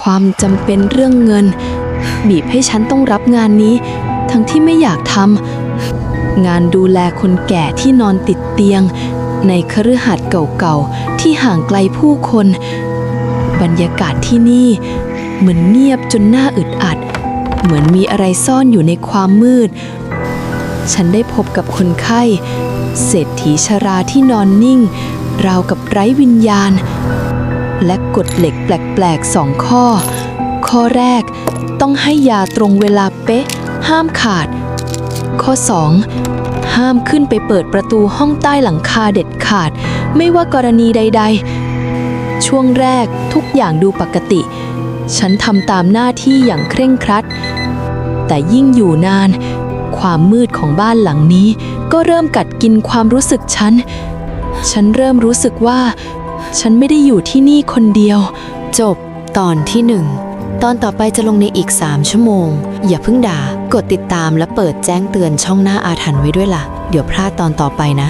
ความจำเป็นเรื่องเงิน บีบให้ฉันต้องรับงานนี้ ทั้งที่ไม่อยากทำงานดูแลคนแก่ที่นอนติดเตียง ในคฤหาสน์เก่าๆ ที่ห่างไกลผู้คน บรรยากาศที่นี่ เหมือนเงียบจนน่าอึดอัด เหมือนมีอะไรซ่อนอยู่ในความมืด ฉันได้พบกับคนไข้ เศรษฐีชราที่นอนนิ่ง ราวกับไร้วิญญาณ และกฎเหล็กแปลกๆสองข้อ ข้อแรกต้องให้ยาตรงเวลาเป๊ะ ห้ามขาด ข้อ 2 ห้ามขึ้นไปเปิดประตูห้องใต้หลังคาเด็ดขาด ไม่ว่ากรณีใด ๆ ช่วงแรกทุกอย่างดูปกติ ฉันทำตามหน้าที่อย่างเคร่งครัด แต่ยิ่งอยู่นาน ความมืดของบ้านหลังนี้ ก็เริ่มกัดกินความรู้สึกฉัน ฉันเริ่มรู้สึกว่า ฉันไม่ได้อยู่ที่นี่คนเดียว จบตอนที่หนึ่งตอนต่อไปจะลงในอีก 3 ชั่วโมง อย่าเพิ่งด่า กดติดตามและเปิดแจ้งเตือนช่องหน้าอาถรรพ์ไว้ด้วยล่ะ เดี๋ยวพลาดตอนต่อไปนะ